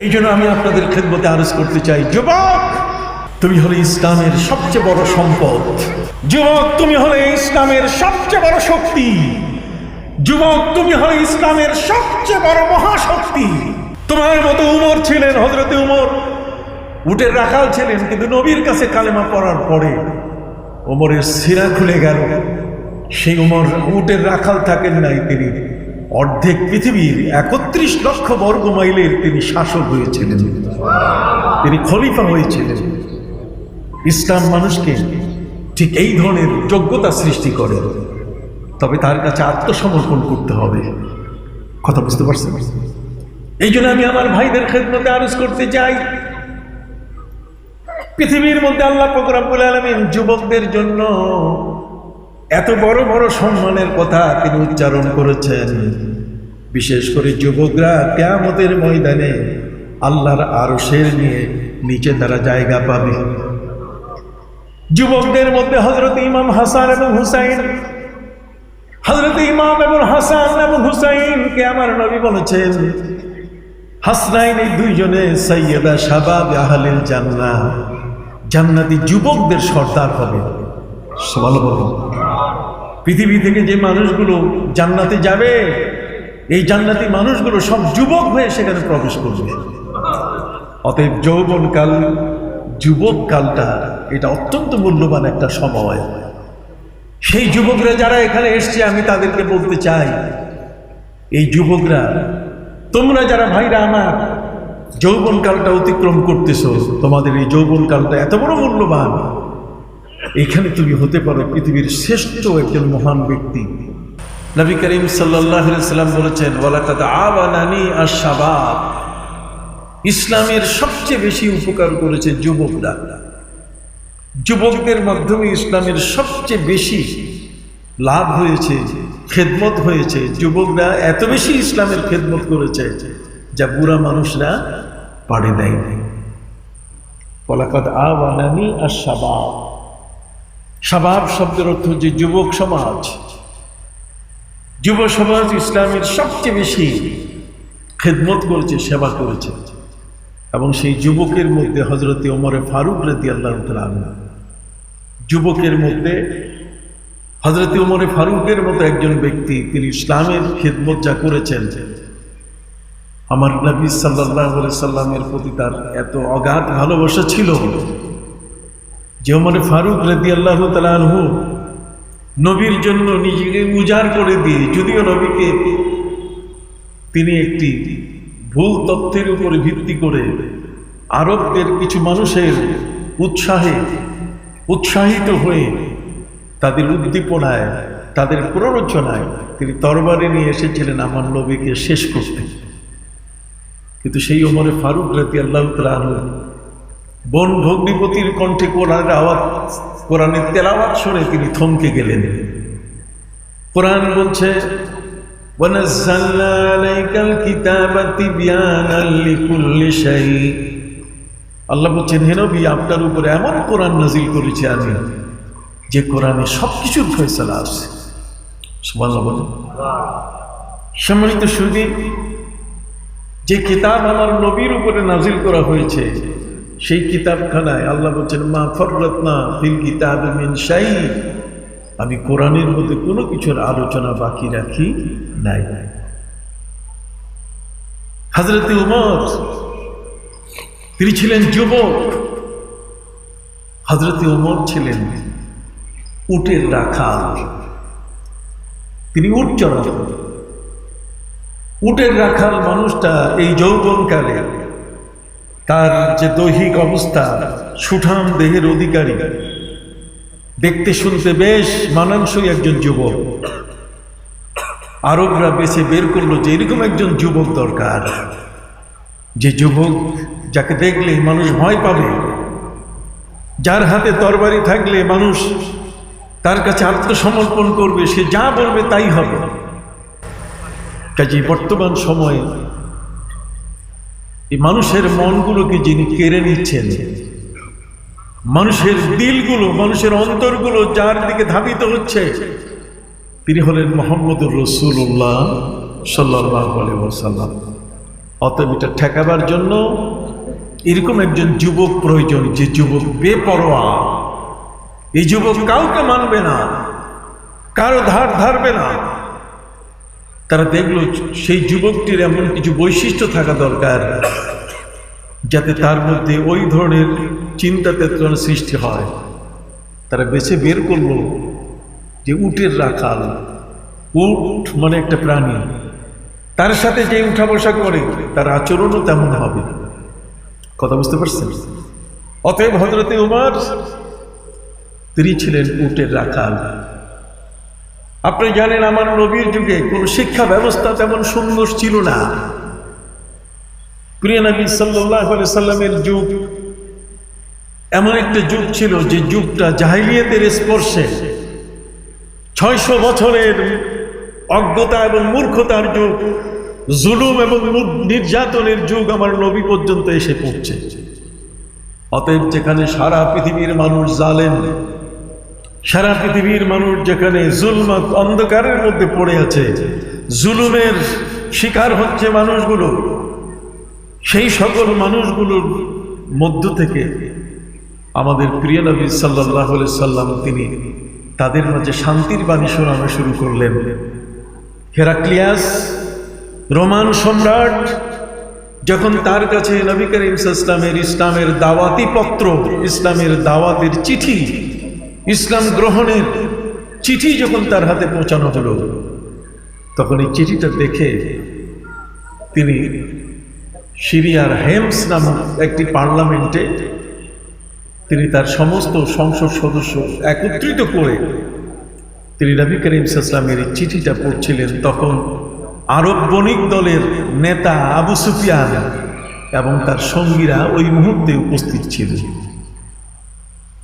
এই জন্য আমি আপনাদের খেদমতে আরজ করতে চাই, যুবক, তুমি হলে ইসলামের সবচেয়ে বড় সম্পদ। যুবক, তুমি হলে ইসলামের সবচেয়ে বড় শক্তি। যুবক, তুমি হলে ইসলামের সবচেয়ে বড় মহাশক্তি। তোমার মতো উমর ছিলেন হজরতে উমর। উটের রাখাল ছিলেন, কিন্তু নবীর কাছে কালেমা পড়ার পরে ওমরের সিরা খুলে গেল। সেই উমর উটের রাখাল থাকেন নাই তিনি। অর্ধেক পৃথিবীর একত্রিশ লক্ষ বর্গ মাইলের তিনি শাসক হয়েছিলেন। তিনি খলিফা হয়েছিলেন। ইসলাম মানুষকে ঠিক এই ধরনের যোগ্যতা সৃষ্টি করে। তবে তার কাছে আত্মসমর্পণ করতে হবে। কথা বুঝতে পারছেন? এই জন্য আমি আমার ভাইদের খেদমতে আরজ করতে চাই। পৃথিবীর মধ্যে আল্লাহ ফকরাবুল আলমিন যুবকদের জন্য এত বড় বড় সম্মানের কথা তিনি উচ্চারণ করেছেন। বিশেষ করে যুবকরা কেয়ামতের ময়দানে আল্লাহর আরশের নিয়ে নিচে তারা জায়গা পাবে। যুবকদের মধ্যে হজরত ইমাম হাসান এবং হুসাইন হজরত ইমাম এবং হাসান এবং হুসাইনকে আমার নবী বলেছেন, হাসনাইন এই দুইজনে সৈয়দা শাবাব আহলিল জান্নাহ। জান্নাতি যুবকদের সর্দার হবে। সবাল বলো পৃথিবী থেকে যে মানুষগুলো জান্নাতে যাবে, এই জান্নাতি মানুষগুলো সব যুবক হয়ে সেখানে প্রবেশ করবে। অতএব যৌবনকাল, যুবককালটা, এটা অত্যন্ত মূল্যবান একটা সময়। সেই যুবকরা যারা এখানে এসছে, আমি তাদেরকে বলতে চাই, এই যুবকরা, তোমরা যারা ভাইরা আমার, যৌবনকালটা অতিক্রম করতেছ, তোমাদের এই যৌবনকালটা এত বড় মূল্যবান। এখানে তুমি হতে পারো পৃথিবীর শ্রেষ্ঠ একজন মহান ব্যক্তি। নবী করিম সাল্লাম বলেছেন আবানানি আর শাবাব ইসলামের সবচেয়ে বেশি উপকার করেছে যুবকরা। যুবকদের মাধ্যমে ইসলামের সবচেয়ে বেশি লাভ হয়েছে, খেদমত হয়েছে। যুবকরা এত বেশি ইসলামের খেদমত করেছে যা বুড়া মানুষরা পারে নাই। কলাকাত আবানানি আর শাবাব শাবাব শব্দের অর্থ যে যুবক সমাজ। যুব সমাজ ইসলামের সবচেয়ে বেশি খেদমত করেছে, সেবা করেছে। এবং সেই যুবকের মধ্যে হজরতে ওমরে ফারুক রেদি আল্লাহ যুবকের মধ্যে হজরতে ওমরে ফারুকের মতো একজন ব্যক্তি তিনি ইসলামের খেদমত যা করেছেন, আমার নবী সাল্লাহ সাল্লামের প্রতি তার এত অগাধ ভালোবাসা ছিল। যে ওমরে ফারুক রেদি আল্লাহ তালহু নবীর জন্য নিজেকে উজাড় করে দিয়ে, যদিও নবীকে তিনি একটি ভুল তথ্যের উপর ভিত্তি করে আরবদের কিছু মানুষের উৎসাহে উৎসাহিত হয়ে তাদের উদ্দীপনায়, তাদের প্ররোচনায় তিনি তরবারে নিয়ে এসেছিলেন আমার নবীকে শেষ করতে। কিন্তু সেই ওমরে ফারুক রাতি আল্লাহ তালু বন ভগ্নিপতির কণ্ঠে কোরআনের আওয়াজ, কোরআনের তেলাওয়াত শুনে তিনি থমকে গেলেন। কোরআন বলছে আল্লাহ বলছেন হেনবি আপনার উপরে এমন কোরআন নাজিল করেছে আমি, যে কোরআনে সব কিছুর ফয়সলা আছে। সম্মানিত সুদীপ যে কিতাব আমার নবীর উপরে নাজিল করা হয়েছে সেই কিতাবখানায় আল্লাহ বলছেন, মা ফররত্না ফিল কিতাব আমি কোরআনের মধ্যে কোনো কিছুর আলোচনা বাকি রাখি নাই। হাজরতে উমর, তিনি ছিলেন যুবক। হজরতে উমর ছিলেন উটের রাখাল। তিনি উট চড়াতেন। উটের রাখাল মানুষটা এই যৌবনকালে তার যে দৈহিক অবস্থা, সুঠাম দেহের অধিকারী। দেখতে শুনতে বেশ মানানসই একজন যুবক। আরবরা বেছে বের করল যে এরকম একজন যুবক দরকার। যে যুবক যাকে দেখলে মানুষ ভয় পাবে, যার হাতে তরবারি থাকলে মানুষ তার কাছে আত্মসমর্পণ করবে, সে যা বলবে তাই হবে। কাজে বর্তমান সময়ে এই মানুষের মনগুলোকে যিনি কেড়ে নিচ্ছেন, মানুষের দিলগুলো, মানুষের অন্তরগুলো যার দিকে ধাবিত হচ্ছে, তিনি হলেন মোহাম্মদুর রসুল্লাহ সাল্লাহ অতএব এটা ঠেকাবার জন্য এরকম একজন যুবক প্রয়োজন, যে যুবক বেপরোয়া। এই যুবক কাউকে মানবে না, কারও ধার ধারবে না। তারা দেখল সেই যুবকটির এমন কিছু বৈশিষ্ট্য থাকা দরকার, যাতে তার মধ্যে ওই ধরনের চিন্তা চেতনা সৃষ্টি হয়। তারা বেছে বের করল যে উটের রাখাল। উট মানে একটা প্রাণী। তার সাথে যে উঠা বসা করে, তার আচরণও তেমন হবে। কথা বুঝতে পারছেন? অতএব হজরতে উমার, তিনি ছিলেন উটের রাখাল। আপনি জানেন আমার নবীর যুগে কোনো শিক্ষা ব্যবস্থা তেমন সুন্দর ছিল না। প্রিয় নবী সাল্লামের যুগ এমন একটা যুগ ছিল যে যুগটা জাহিলিয়াতের স্পর্শে ছয়শো বছরের অজ্ঞতা এবং মূর্খতার যুগ, জুলুম এবং নির্যাতনের যুগ আমার নবী পর্যন্ত এসে পড়ছে। অতএব যেখানে সারা পৃথিবীর মানুষ জালেন সারা পৃথিবীর মানুষ যেখানে জুলমাত অন্ধকারের মধ্যে পড়ে আছে, জুলুমের শিকার হচ্ছে মানুষগুলো, সেই সকল মানুষগুলোর মধ্য থেকে আমাদের প্রিয় নবী সাল্লাহ সাল্লাম তিনি তাদের মাঝে শান্তির বাণী শোনানো শুরু করলেন। হেরাক্লিয়াস, রোমান সম্রাট, যখন তার কাছে নবী করিম ইসলামের ইসলামের দাওয়াতি পত্র, ইসলামের দাওয়াতের চিঠি ইসলাম গ্রহণের চিঠি যখন তার হাতে পৌঁছানো হলো, তখন এই চিঠিটা দেখে তিনি সিরিয়ার হেমস নামক একটি পার্লামেন্টে তিনি তার সমস্ত সংসদ সদস্য একত্রিত করে তিনি নবী করিম ইসলামের এই চিঠিটা পড়ছিলেন। তখন আরব বণিক দলের নেতা আবু সুফিয়ান এবং তার সঙ্গীরা ওই মুহূর্তে উপস্থিত ছিল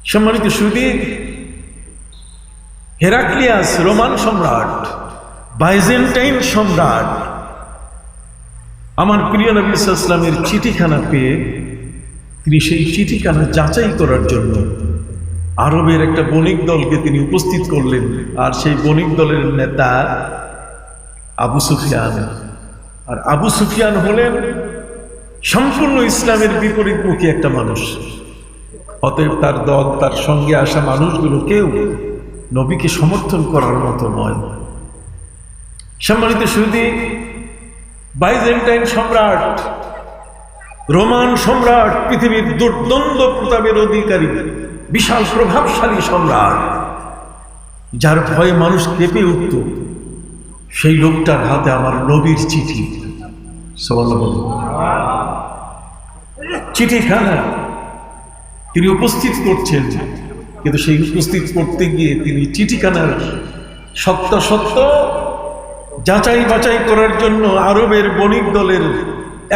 সম্মানিত সুদীর হেরাক্লিয়াস রোমান সম্রাট, বাইজেন্টাইন সম্রাট। আমার প্রিয় নবী ইসলামের চিঠিখানা পেয়ে তিনি সেই চিঠিখানা যাচাই করার জন্য আরবের একটা বণিক দলকে তিনি উপস্থিত করলেন, আর সেই বণিক দলের নেতা আবু সুফিয়ান। আর আবু সুফিয়ান হলেন সম্পূর্ণ ইসলামের বিপরীতমুখী একটা মানুষ। অতএব তার দল, তার সঙ্গে আসা মানুষগুলো কেউ নবীকে সমর্থন করার মতো নয়। সম্মানিত সুদী বাইজেন্টাইন সম্রাট, রোমান সম্রাট, পৃথিবীর দুর্দ্বন্দ্ব প্রতাপের অধিকারী, বিশাল প্রভাবশালী সম্রাট, যার ভয়ে মানুষ কেঁপে উঠত, সেই লোকটার হাতে আমার নবীর চিঠি। চিঠিখানা তিনি উপস্থিত করছেন। কিন্তু সেই উপস্থিত করতে গিয়ে তিনি চিঠিখানার সত্য সত্য যাচাই বাছাই করার জন্য আরবের বণিক দলের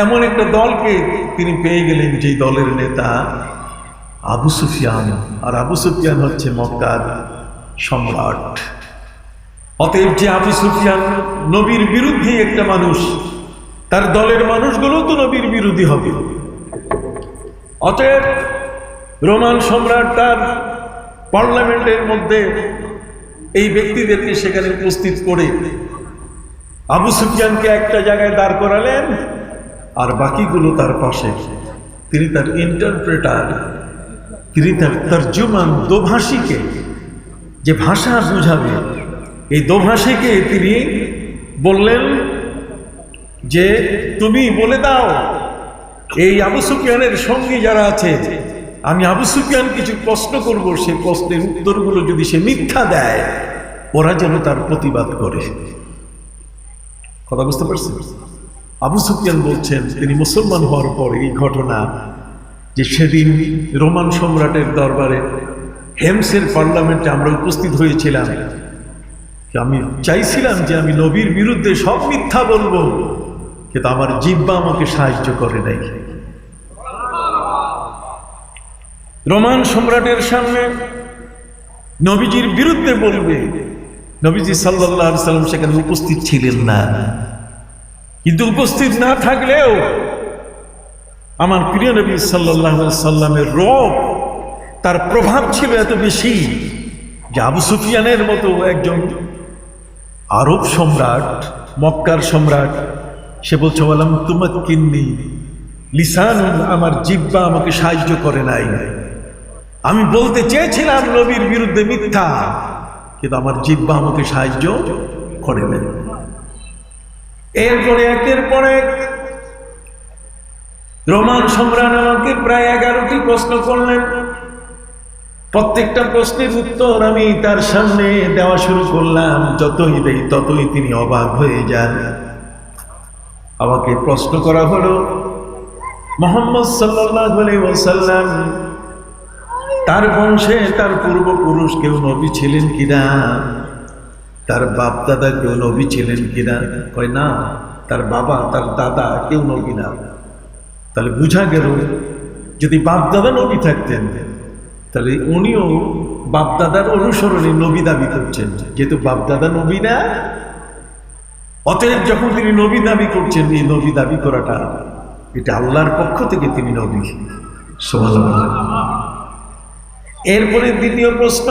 এমন একটা দলকে তিনি পেয়ে গেলেন, যেই দলের নেতা আবু সুফিয়ান। আর আবু সুফিয়ান হচ্ছে মক্কার সম্রাট। অতএব যে আবু সুফিয়ান নবীর বিরুদ্ধে একটা মানুষ, তার দলের মানুষগুলো তো নবীর বিরোধী হবে। অতএব রোমান সম্রাট তার পার্লামেন্টের মধ্যে এই ব্যক্তিদেরকে সেখানে উপস্থিত করে আবু সুফিয়ানকে একটা জায়গায় দাঁড় করালেন, আর বাকিগুলো তার পাশে। তিনি তার ইন্টারপ্রেটার তিনি তার তর্জমান দোভাষীকে যে ভাষা বুঝাবে, এই দোভাষীকে তিনি বললেন যে, তুমি বলে দাও, এই আবু সুফিয়ানের সঙ্গী যারা আছে আমি আবু সুফিয়ান কিছু প্রশ্ন করব সে প্রশ্নের উত্তরগুলো যদি সে মিথ্যা দেয়, ওরা যেন তার প্রতিবাদ করে। কথা বুঝতে পারছেন? আবু সুফিয়ান বলছেন, তিনি মুসলমান হওয়ার পর এই ঘটনা, যে সেদিন রোমান সম্রাটের দরবারে হেমসের পার্লামেন্টে আমরা উপস্থিত হয়েছিলাম আমি চাইছিলাম যে আমি নবীর বিরুদ্ধে সব মিথ্যা বলব, কিন্তু আমার জিব্বা আমাকে সাহায্য করে নাই। রোমান সম্রাটের সামনে নবীজির বিরুদ্ধে বলবে, নবীজি সাল্লাহ সাল্লাম সেখানে উপস্থিত ছিলেন না। কিন্তু উপস্থিত না থাকলেও আমার প্রিয় নবী সাল্লাহ সাল্লামের রব তার প্রভাব ছিল এত বেশি যে আবু সুফিয়ানের মতো একজন আরব সম্রাট, মক্কার সম্রাট, সে বলছে বললাম তোমার কিন্নি লিসান আমার জিব্বা আমাকে সাহায্য করে নাই। আমি বলতে চেয়েছিলাম নবীর বিরুদ্ধে মিথ্যা, কিন্তু আমার জিব্বা আমাকে সাহায্য করে নাই। এরপরে, একের পর এক রোমান সম্রাট আমাকে প্রায় এগারোটি প্রশ্ন করলেন। প্রত্যেকটা প্রশ্নের উত্তর আমি তার সামনে দেওয়া শুরু করলাম, যতই দেই ততই তিনি অবাক হয়ে যান। আমাকে প্রশ্ন করা হলো, মোহাম্মদ সাল্লাম তার বংশে তার পূর্বপুরুষ কেউ নবী ছিলেন কিনা? তার বাপ দাদা কেউ নবী ছিলেন কিনা? কয় না, তার বাবা, তার দাদা কেউ নবী না। তাহলে বুঝা গেল, যদি বাপ দাদা নবী থাকতেন, তাহলে উনিও বাপদাদার অনুসরণে নবী দাবি করছেন, যেহেতু বাপদাদা নবী না, অতএব যখন তিনি নবী দাবি করছেন, এই নবী দাবি করাটা, এটা আল্লাহর পক্ষ থেকে তিনি নবী। সুবহানাল্লাহ। এরপরে দ্বিতীয় প্রশ্ন,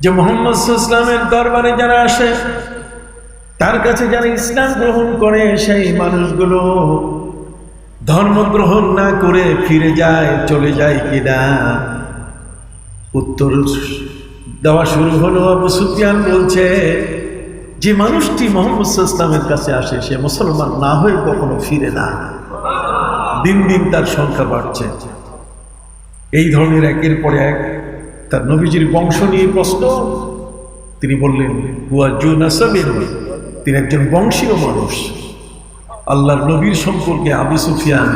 যে মোহাম্মদ ইসলামের দরবারে যারা আসে, তার কাছে যারা ইসলাম গ্রহণ করে, সেই মানুষগুলো ধর্ম গ্রহণ না করে ফিরে যায়, চলে যায় কিনা? উত্তর দেওয়া শুরু হলো আবু সুফিয়ান বলছে, যে মানুষটি মোহাম্মদ ইসলামের কাছে আসে, সে মুসলমান না হয়ে কখনো ফিরে না। দিন দিন তার সংখ্যা বাড়ছে। এই ধরনের একের পর এক তার নবীজির বংশ নিয়ে প্রশ্ন। তিনি বললেন, হুয়া জুনাসাবেন তিনি একজন বংশীয় মানুষ। আল্লাহর নবীর সম্পর্কে আবু সুফিয়ান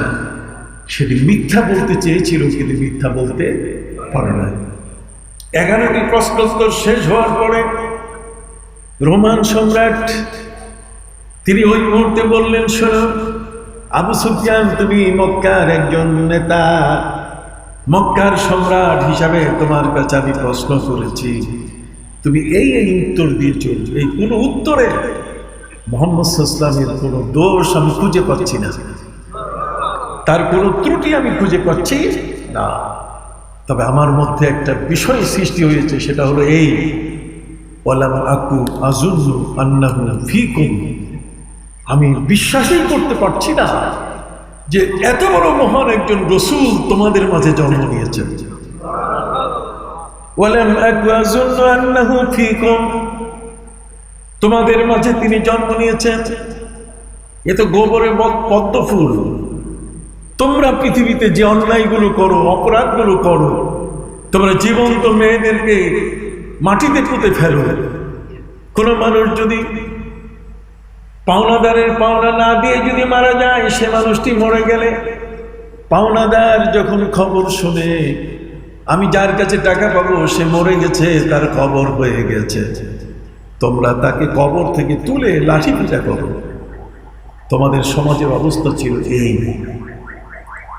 সেটি মিথ্যা বলতে চেয়েছিল, কিন্তু মিথ্যা বলতে পারে না এগারোটি প্রশ্নোত্তর শেষ হওয়ার পরে রোমান সম্রাট তিনি ওই মুহূর্তে বললেন, শোনো, আবু সুফিয়ান, তুমি মক্কার একজন নেতা। মক্কার সম্রাট হিসাবে তোমার কাছে আমি প্রশ্ন করেছি। তুমি এই এই উত্তর দিয়েছ। এই কোনো উত্তরে মোহাম্মদ ইসলামের কোনো দোষ আমি খুঁজে পাচ্ছি না। তার কোনো ত্রুটি আমি খুঁজে পাচ্ছি না। তবে আমার মধ্যে একটা বিষয় সৃষ্টি হয়েছে, সেটা হলো এই আন্নাহু ফিকুম। আমি বিশ্বাসই করতে পারছি না। যে এত বড় মহান একজন রসুল তোমাদের মাঝে জন্ম নিয়েছেন। তোমাদের মাঝে তিনি জন্ম নিয়েছেন। এ তো গোবরে পদ্ম ফুল। তোমরা পৃথিবীতে যে অন্যায়গুলো করো, অপরাধগুলো করো, তোমরা জীবন্ত মেয়েদেরকে মাটিতে পুঁতে ফেলো। কোনো মানুষ যদি পাওনাদারের পাওনা না দিয়ে যদি মারা যায়, সে মানুষটি মরে গেলে। পাওনাদার যখন খবর শুনে, আমি যার কাছে টাকা পাবো, সে মরে গেছে, তার খবর হয়ে গেছে। তোমরা তাকে কবর থেকে তুলে লাঠি পিটা করো। তোমাদের সমাজের অবস্থা ছিল এই।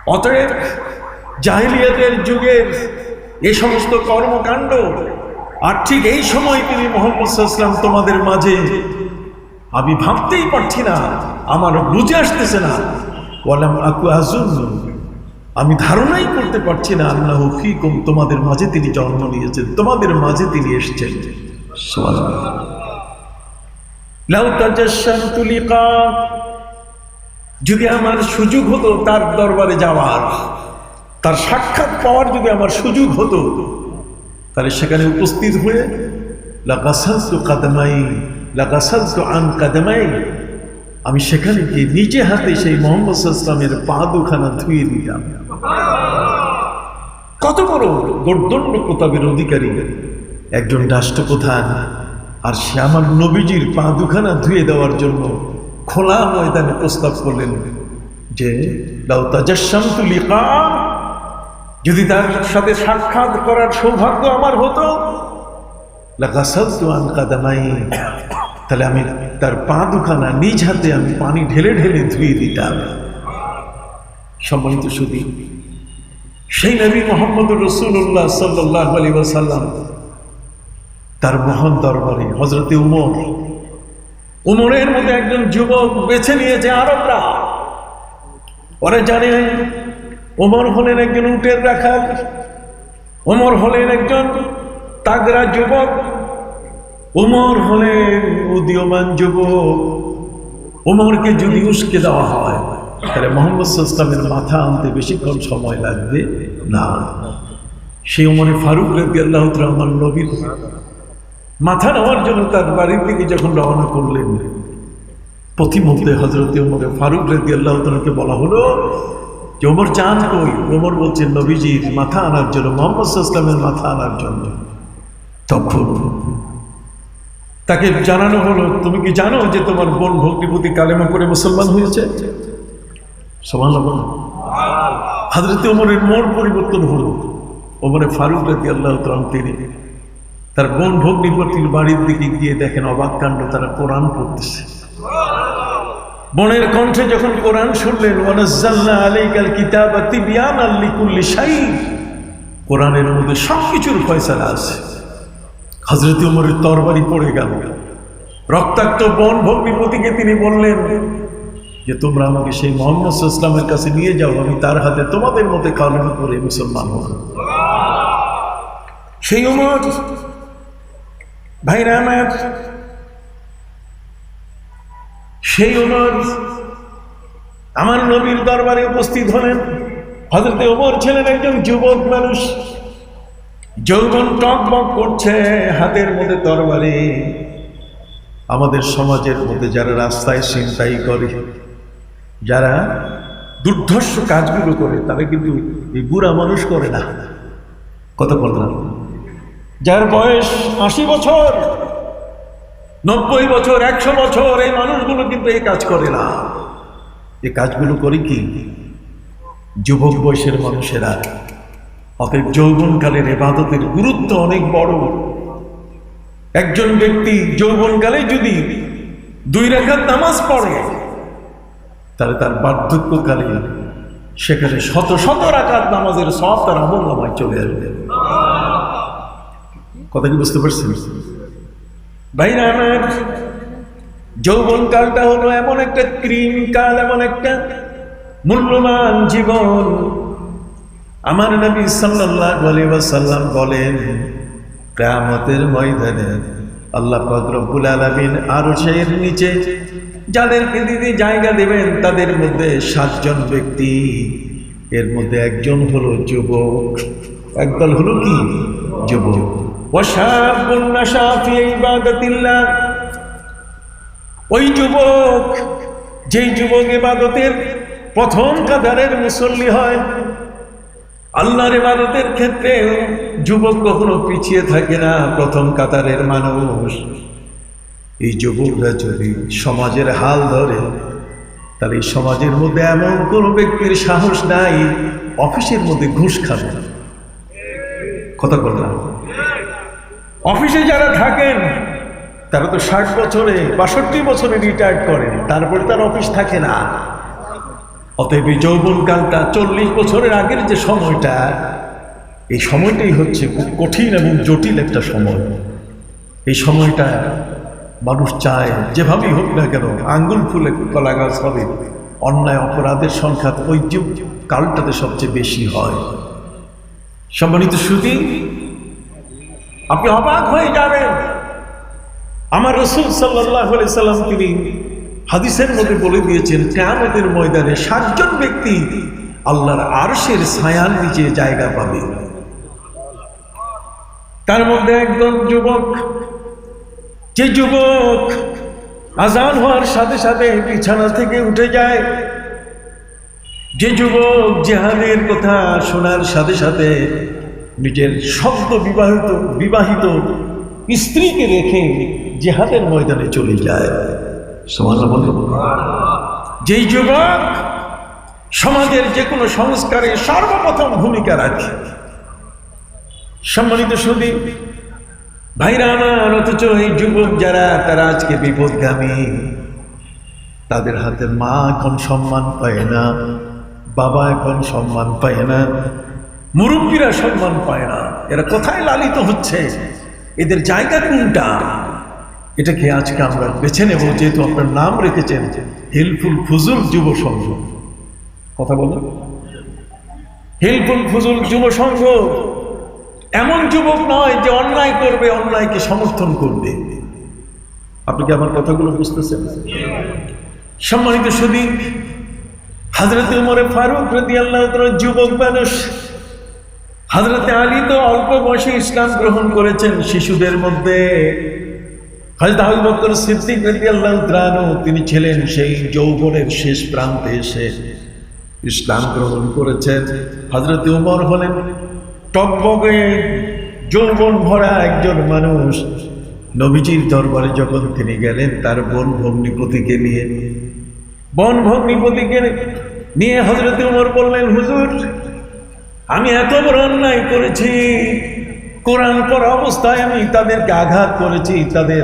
অতএব জাহিলিয়াতের যুগের এ সমস্ত কর্মকাণ্ড, আর ঠিক এই সময় তিনি মোহাম্মদ তোমাদের মাঝে আমি ভাবতেই পারছি না, আমার বুঝে আসতেছে না। বললাম আকু আজুন আমি ধারণাই করতে পারছি না, আল্লাহ ফিকুম, তোমাদের মাঝে তিনি জন্ম নিয়েছেন, তোমাদের মাঝে তিনি এসছেন। যদি আমার সুযোগ হতো তার দরবারে যাওয়ার, তার সাক্ষাৎ পাওয়ার যদি আমার সুযোগ হতো, তাহলে সেখানে উপস্থিত হয়ে লাগাসালতু কাদামাই আন আমি সেখানে গিয়ে নিজে হাতে সেই মোহাম্মদ ইসলামের পা দুখানা ধুয়ে দিতাম কত বড় গর্দণ্ড প্রতাপের অধিকারী। একজন রাষ্ট্রপ্রধান, আর সে আমার নবীজির পা দুখানা ধুয়ে দেওয়ার জন্য খোলা ময়দানে প্রস্তাব করলেন যে যদি তার সাথে সাক্ষাৎ করার সৌভাগ্য আমার হতো তাহলে আমি তার পা দুখানা নিজ হাতে আমি পানি ঢেলে ঢেলে ধুয়ে দিতাম। সম্মানিত সুদী, সেই নবী মোহাম্মদ রসুল্লাহ সাল্লাহ আলী সাল্লাম তার মহান দরবারে হজরতে উমর, উমরের মধ্যে একজন যুবক বেছে নিয়েছে আরবরা। ওরা জানে ওমর হলেন একজন উটের রাখাল ওমর হলেন একজন তাগরা যুবক, উমর হলেন উদীয়মান যুবক। ওমরকে যদি উস্কে দেওয়া হয়, তাহলে মোহাম্মদ ইসলামের মাথা আনতে বেশিক্ষণ সময় লাগবে না। সেই উমরে ফারুক রেদি আল্লাহ রহমান নবীর মাথা নেওয়ার জন্য তার বাড়ির দিকে যখন রওনা করলেন প্রতিমধ্যে হজরত ওমরে ফারুক রেদি আল্লাহ তালকে বলা হলো যে ওমর চাঁদ কই? ওমর বলছেন, নবীজির মাথা আনার জন্য, মোহাম্মদ ইসলামের মাথা আনার জন্য। তখন। তাকে জানানো হলো, তুমি কি জানো যে তোমার বোন ভক্তিপতি কালেমা করে মুসলমান হয়েছে? সমান হাজরত ওমরের মোড় পরিবর্তন হলো। ওমরে ফারুক রাজি আল্লাহ তিনি তার বোন ভগ্নিপতির বাড়ির দিকে গিয়ে দেখেন, অবাক কাণ্ড, তারা কোরআন পড়তেছে। বোনের কণ্ঠে যখন কোরআন শুনলেন, ওয়ানাজ্জালনা আলাইকাল কিতাবা তিবিয়ানাল লিকুল্লি শাই কোরআনের মধ্যে সব কিছুর ফয়সালা আছে। হজরত উমরের তরবারি পড়ে গেল। রক্তাক্ত বন ভগ্নিপতিকে তিনি বললেন, যে তোমরা আমাকে সেই মোহাম্মদ ইসলামের কাছে নিয়ে যাও, আমি তার হাতে তোমাদের মধ্যে কালেমা করে মুসলমান হব। সেই উমর ভাইরা আমার সেই উমর, আমার নবীর দরবারে উপস্থিত হলেন। হজরতে ওমর ছিলেন একজন যুবক মানুষ। যৌবন টক বক করছে হাতের মধ্যে তরবারি। আমাদের সমাজের মধ্যে যারা রাস্তায় চিন্তাই করে, যারা দুর্ধর্ষ কাজগুলো করে, তারা কিন্তু এই বুড়া মানুষ করে না। কত বললাম যার বয়স আশি বছর, নব্বই বছর, একশো বছর, এই মানুষগুলো কিন্তু এই কাজ করে না। এই কাজগুলো করে কি? যুবক বয়সের মানুষেরা অতএব যৌবনকালের এবাদতের গুরুত্ব অনেক বড়। একজন ব্যক্তি যৌবনকালে যদি দুই রেখার নামাজ পড়ে, তাহলে তার বার্ধক্যকালে সেখানে শত শত রাখার নামাজের সব তার আমল নামায় চলে আসবে। কথা কি বুঝতে পারছেন? ভাই আমার যৌবন কালটা হলো এমন একটা ক্রিম কাল এমন একটা মূল্যবান জীবন। আমার নবী সাল্লাল্লাহু আলাইহি ওয়াসাল্লাম বলেন, কিয়ামতের ময়দানে আল্লাহ পাক আলমিন আলামিন আরশের নিচে যাদেরকে দিদি জায়গা দেবেন, তাদের মধ্যে সাতজন ব্যক্তি। এর মধ্যে একজন হলো যুবক, একদল হলো কি? যুবক। ওই যুবক, যেই যুবক ইবাদতের প্রথম কাতারের মুসল্লি হয় আল্লাহর ইবাদতের ক্ষেত্রে যুবক কখনো পিছিয়ে থাকে না, প্রথম কাতারের মানুষ। এই যুবকরা যদি সমাজের হাল ধরে, তাহলে এই সমাজের মধ্যে এমন কোনো ব্যক্তির সাহস নাই, অফিসের মধ্যে ঘুষ খাবে। কথা বললাম অফিসে যারা থাকেন, তারা তো ষাট বছরে, বাষট্টি বছরে রিটায়ার্ড করেন, তারপরে তার অফিস থাকে না। অতএব এই যৌবনকালটা চল্লিশ বছরের আগের যে সময়টা, এই সময়টাই হচ্ছে খুব কঠিন এবং জটিল একটা সময়। এই সময়টা মানুষ চায় যেভাবেই হোক না কেন, আঙ্গুল ফুলে কলা গাছ হবে অন্যায় অপরাধের সংখ্যা ওই কালটাতে সবচেয়ে বেশি হয়। সম্মানিত শ্রুতি, আপনি অবাক হয়ে যাবেন। আমার রসুল সাল্লাহ সাল্লাম তিনি হাদিসের মধ্যে বলে দিয়েছেন, কেয়ামতের ময়দানে সাতজন ব্যক্তি আল্লাহর আরশের ছায়ার নিচে জায়গা পাবে। তার মধ্যে একজন যুবক, যে যুবক আজান হওয়ার সাথে সাথে বিছানা থেকে উঠে যায়, যে যুবক জেহাদের কথা শোনার সাথে সাথে নিজের শব্দ বিবাহিত বিবাহিত স্ত্রীকে রেখে জেহাদের ময়দানে চলে যায়। সমাজ যেই যুবক সমাজের যে কোনো সংস্কারে সর্বপ্রথম ভূমিকা রাখে। সম্মানিত সুদী ভাইরা আমার, অথচ এই যুবক যারা, তারা আজকে বিপদগামী। তাদের হাতে মা এখন সম্মান পায় না, বাবা এখন সম্মান পায় না, মুরব্বীরা সম্মান পায় না। এরা কোথায় লালিত হচ্ছে? এদের জায়গা কোনটা? এটাকে আজকে আমরা বেছে নেব, যেহেতু আপনার নাম রেখেছেন হেলফুল ফুজুল যুব সংঘ। কথা বলুন। হেলফুল ফুজুল যুব সংঘ এমন যুবক নয় যে অন্যায় করবে, অন্যায়কে সমর্থন করবে। আপনি কি আমার কথাগুলো বুঝতেছেন? সম্মানিত সুদী, হাজরত উমরে ফারুক রদি আল্লাহ যুবক মানুষ। হাজরতে আলী তো অল্প বয়সে ইসলাম গ্রহণ করেছেন শিশুদের মধ্যে। তিনি ছিলেন সেই যৌবনের শেষ প্রান্তে এসে ইসলাম গ্রহণ করেছেন। হযরত উমর হলেন টকবগে যৌবন ভরা একজন মানুষ। নবীজির দরবারে যখন তিনি গেলেন, তার বোন ভগ্নিপতিকে নিয়ে, বন ভগ্নিপতিকে নিয়ে হযরত উমর বললেন, হুজুর, আমি এত বড় অন্যায় করেছি কোরআন পড়া অবস্থায় আমি তাদেরকে আঘাত করেছি, তাদের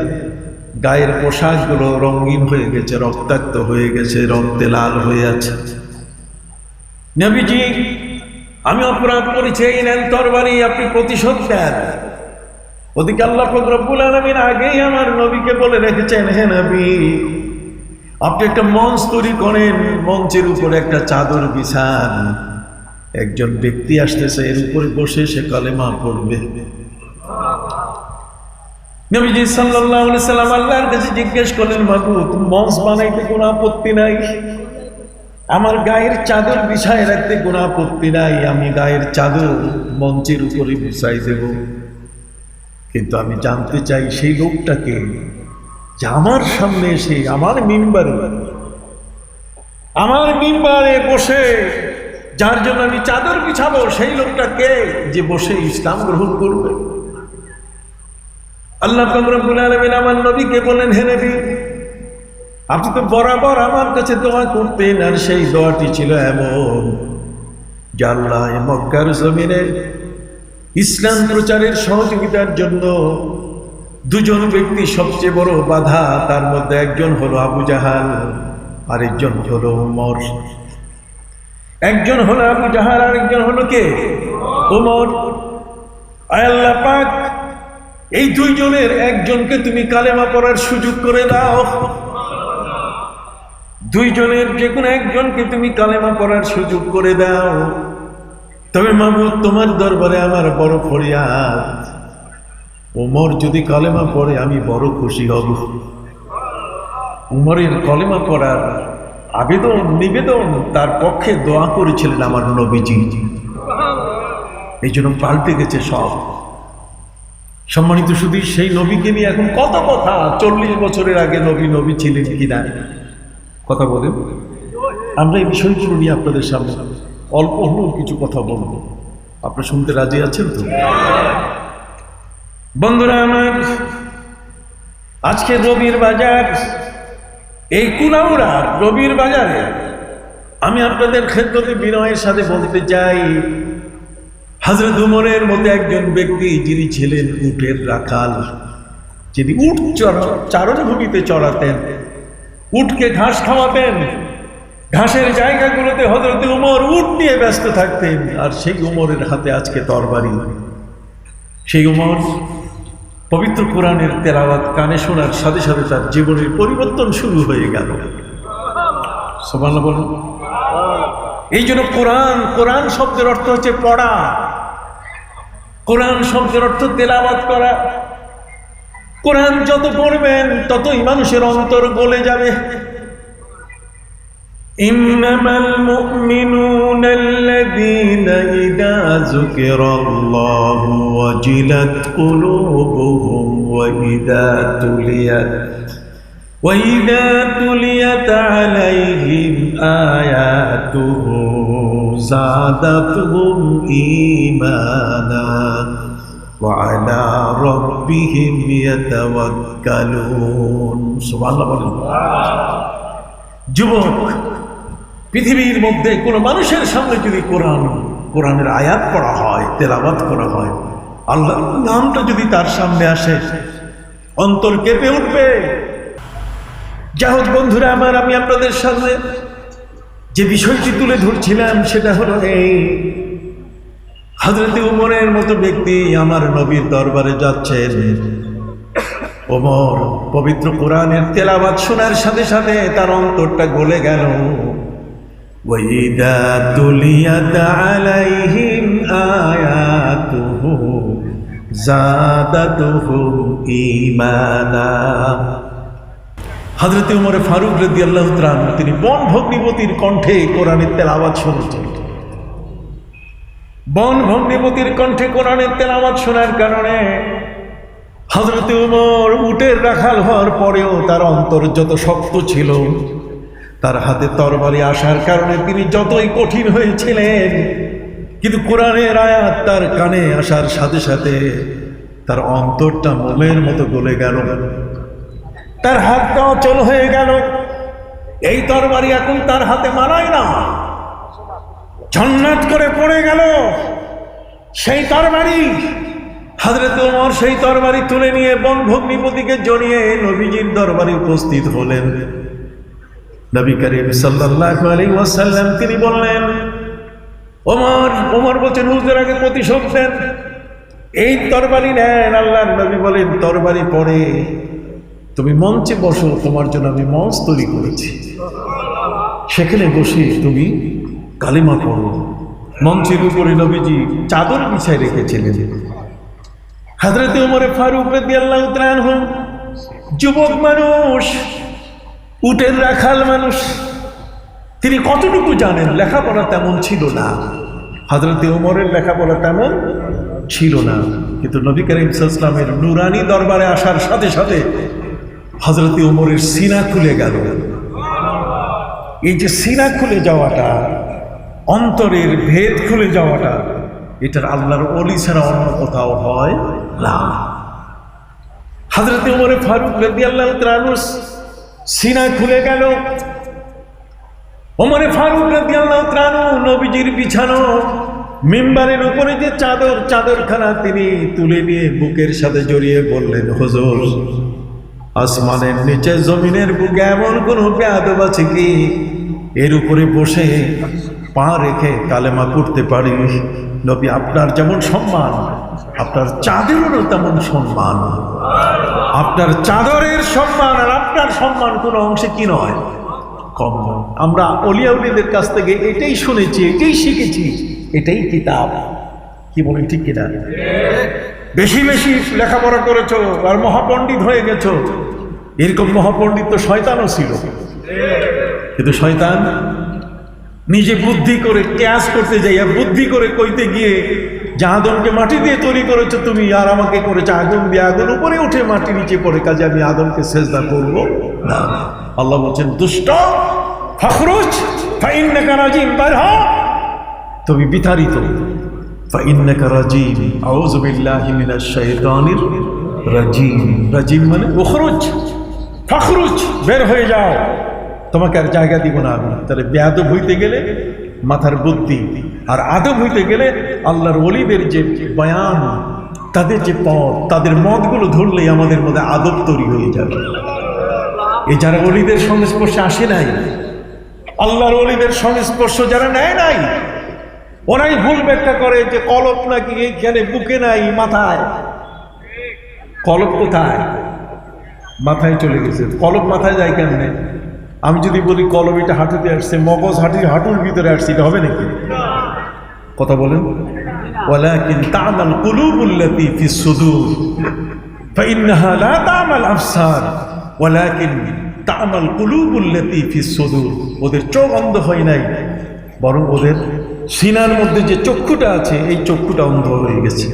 গায়ের পোশাকগুলো রঙিন হয়ে গেছে, রক্তাক্ত হয়ে গেছে, রক্তে লাল হয়ে আছে। নবীজি, আমি অপরাধ করেছি, এই নেন তরবারি আপনি প্রতিশোধ দেন ওদিকে আল্লাহ ফকরবুল আলমিন আগেই আমার নবীকে বলে রেখেছেন, হে নবী, আপনি একটা মঞ্চ তৈরি করেন, মঞ্চের উপরে একটা চাদর বিছান। একজন ব্যক্তি আসতেছে, এর উপরে বসে সে কালেমা পড়বে। আল্লাহর কাছে জিজ্ঞেস করলেন মাগু মঞ্চ বানাইতে আপত্তি নাই? আমার গায়ের চাদর বিছায় রাখতে আপত্তি নাই, আমি গায়ের চাদর মঞ্চের উপরে কিন্তু আমি জানতে চাই, সেই লোকটাকে যে আমার সামনে এসে আমার মিম্বারে আমার মিম্বারে বসে যার জন্য আমি চাদর বিছাবো, সেই লোকটা কে যে বসে ইসলাম গ্রহণ করবে? আল্লাহ আলামিন আমার নবীকে বলেন, হে নবী, আপনি তো বরাবর আমার কাছে দোয়া করতেন, আর সেই দোয়াটি ছিল এমন এ মক্কার জমিনে ইসলাম প্রচারের সহযোগিতার জন্য দুজন ব্যক্তি সবচেয়ে বড় বাধা, তার মধ্যে একজন হলো আবু জাহাল, আরেকজন হলো উমর। একজন হলো আবু জাহাল, আরেকজন হলো কে? ওমর। আয় আল্লাহ পাক, এই দুইজনের একজনকে তুমি কালেমা পড়ার সুযোগ করে দাও। দুইজনের যে কোনো একজনকে তুমি কালেমা পড়ার সুযোগ করে দাও। তবে মাহমুদ তোমার দরবারে আমার বড় ফরিয়াদ। উমর যদি কালেমা পড়ে, আমি বড় খুশি হব। উমরের কলেমা পড়ার আবেদন, নিবেদন, তার পক্ষে দোয়া করেছিলেন আমার নবীজি। এই জন্য পাল্টে গেছে সব। সম্মানিত শুধু সেই নবীকে নিয়ে এখন কত কথা। চল্লিশ বছরের আগে নবী নবী ছিলেন কিনা কথা বলেন। আমরা এই বিষয়গুলো নিয়ে আপনাদের সামনে। অল্প হলেও কিছু কথা বলব। আপনারা শুনতে রাজি আছেন তো? বন্ধুরা আমার, আজকে রবির বাজার। এই কুলাউড়ার রবির বাজারে। আমি আপনাদের ক্ষেত্রে বিনয়ের সাথে বলতে চাই হাজরত উমরের মধ্যে একজন ব্যক্তি যিনি ছিলেন উটের রাখাল যিনি উট চারণভূমিতে চড়াতেন, উটকে ঘাস খাওয়াতেন, ঘাসের জায়গাগুলোতে হজরত উমর উট নিয়ে ব্যস্ত থাকতেন, আর সেই উমরের হাতে আজকে তরবারি। সেই উমর পবিত্র কোরআনের তেলাওয়াত কানে শোনার সাথে সাথে তার জীবনের পরিবর্তন শুরু হয়ে গেল। বলুন। এই জন্য কোরআন কোরআন শব্দের অর্থ হচ্ছে পড়া। কোরআন শব্দের অর্থ তেলাবাদ করা। কোরআন যত পড়বেন, ততই মানুষের অন্তর গলে যাবে। إنما المؤمنون الذين إذا ذكر الله وجلت قلوبهم وإذا تليت وإذا تليت عليهم آياته زادتهم إيمانا وعلى ربهم يتوكلون سبحان الله যুবক পৃথিবীর মধ্যে কোনো মানুষের সামনে যদি কোরআন, কোরআনের আয়াত করা হয় তেলাবাত করা হয়, আল্লাহ নামটা যদি তার সামনে আসে, অন্তর কেঁপে উঠবে। যা হোক বন্ধুরা আমার, আমি আপনাদের সামনে যে বিষয়টি তুলে ধরছিলাম, সেটা হলো এই। হাজরত উমরের মতো ব্যক্তি আমার নবীর দরবারে যাচ্ছেন। ওমর পবিত্র কোরআনের তেলাবাদ শোনার সাথে সাথে তার অন্তরটা গলে গেল। وَإِذَا تُلِيَتْ عَلَيْهِمْ آيَاتُهُ زَادَتْهُمْ إِيمَانًا হাজরত উমরে ফারুক রদি আল্লাহ তিনি বন ভগ্নিপতির কণ্ঠে কোরআনের তেলাওয়াত শুনেছেন বন ভগ্নিপতির কণ্ঠে কোরআনের তেলাওয়াত শোনার কারণে হজরত উমর উটের রাখাল হওয়ার পরেও তার অন্তর যত শক্ত ছিল তার হাতে তরবারি আসার কারণে তিনি যতই কঠিন হয়েছিলেন, কিন্তু কোরআনের আয়াত তার কানে আসার সাথে সাথে তার অন্তরটা মোমের মতো গলে গেল। তার হাতটা অচল হয়ে গেল। এই তরবারি এখন তার হাতে মানায় না। ঝন্নাট করে পড়ে গেল। সেই তরবারি, হাজরত ওমর সেই তরবারি তুলে নিয়ে বনভগ্নিপতিকে জড়িয়ে নবীজির দরবারে উপস্থিত হলেন। নবী করিম সাল্লাল্লাহু আলাইহি ওয়াসাল্লাম তিনি বললেন, ওমর ওমর বলছেন, হুজুর, আগে প্রতিশোধ দেন এই তরবারি নেন। আল্লাহর নবী বলেন, তরবারি পড়ে। তুমি মঞ্চে বসো, তোমার জন্য আমি মঞ্চ তৈরি করেছি। সেখানে বসে তুমি কালিমা পড়ো। মঞ্চের উপরে নবীজি চাদর বিছায় রেখেছিলেন। হাজরতে উমরে ফারুক রেদি আল্লাহ যুবক মানুষ উটের রাখাল মানুষ। তিনি কতটুকু জানেন? লেখাপড়া তেমন ছিল না। হজরতে উমরের লেখাপড়া তেমন ছিল না। কিন্তু নবী করিম ইসলামের নুরানি দরবারে আসার সাথে সাথে হজরতে উমরের সিনা খুলে গেল। এই যে সিনা খুলে যাওয়াটা, অন্তরের ভেদ খুলে যাওয়াটা, এটার আল্লাহর অলি ছাড়া অন্য কোথাও হয় না। হাজরতে উমরে ফারুক রদি আল্লাহ সিনা খুলে গেল। ওমরে ফারুক নবীজির বিছানো মেম্বারের উপরে যে চাদর, চাদরখানা তিনি তুলে নিয়ে বুকের সাথে জড়িয়ে বললেন, হজর, আসমানের নিচে জমিনের বুকে এমন কোনো বেয়াদব আছে কি? এর উপরে বসে পা রেখে কালেমা করতে পারি নবী, আপনার যেমন সম্মান, আপনার চাঁদেরও তেমন সম্মান। আপনার চাদরের সম্মান আর আপনার সম্মান কোনো অংশে কি নয়? কম নয়। আমরা অলিয়াউলিদের কাছ থেকে এটাই শুনেছি, এটাই শিখেছি, এটাই কিতাব। কি বলেন ঠিক কিনা? বেশি বেশি লেখাপড়া করেছ আর মহাপণ্ডিত হয়ে গেছো। এরকম মহাপণ্ডিত তো শয়তানও ছিল। কিন্তু শয়তান নিজে বুদ্ধি করে ক্যাশ করতে যাইয়া বুদ্ধি করে কইতে গিয়ে আদমকে মাটি দিয়ে তৈরি করেছ তুমি, আর আমাকে করেছ আগুন দিয়ে আগুন, উপরে উঠে মাটি নিচে পড়ে, কাজে আমি আদমকে সেজদা করব। না আল্লাহ বলছেন, দুষ্ট, ফখরুজ তুমি বিতাড়িত। মানে তোমাকে আর জায়গা দিব না আমি। তাহলে বেয়াদব হইতে গেলে মাথার বুদ্ধি। আর আদব হইতে গেলে আল্লাহর অলিদের যে বয়ান, তাদের যে পথ, তাদের মতগুলো ধরলেই আমাদের মধ্যে আদব তৈরি হয়ে যাবে। এই যারা অলিদের সংস্পর্শে আসে নাই, আল্লাহর অলিদের সংস্পর্শ যারা নেয় নাই, ওরাই ভুল ব্যাখ্যা করে যে কলপ নাকি এইখানে বুকে নাই, মাথায়। কলপ কোথায়? মাথায় চলে গেছে। কলপ মাথায় যায় কেমনে? আমি যদি বলি কলম এটা হাঁটুতে আসছে মগজ হাঁটু হাঁটুর ভিতরে আসছে এটা হবে নাকি কথা বলেন ولكن تعمل قلوب التي في الصدور فإنها لا تعمل أبصار ولكن تعمل قلوب التي في الصدور ওদের চোখ অন্ধ হয় নাই বরং ওদের সিনার মধ্যে যে চক্ষুটা আছে এই চক্ষুটা অন্ধ হয়ে গেছে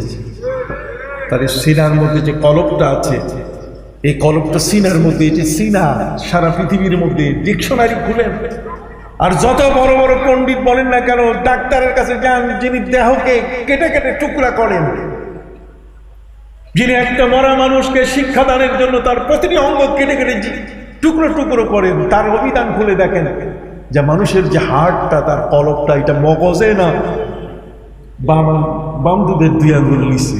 তাদের সিনার মধ্যে যে কলপটা আছে এই কলমটা সিনার মধ্যে এটি সিনা, সারা পৃথিবীর মধ্যে, ডিকশনারি খুলেন আর যত বড় বড় পণ্ডিত বলেন না কেন, ডাক্তারের কাছে যান, যিনি দেহকে কেটে কেটে টুকরা করেন, যিনি একটা মরা মানুষকে শিক্ষাদানের জন্য তার প্রতিটি অঙ্গ কেটে কেটে টুকরো টুকরো করেন, তার অভিধান খুলে দেখেন। যে মানুষের যে হাড়টা তার কলপটা, এটা মগজে না, বাম বাম দুধের দুই আঙ্গুল নিচে।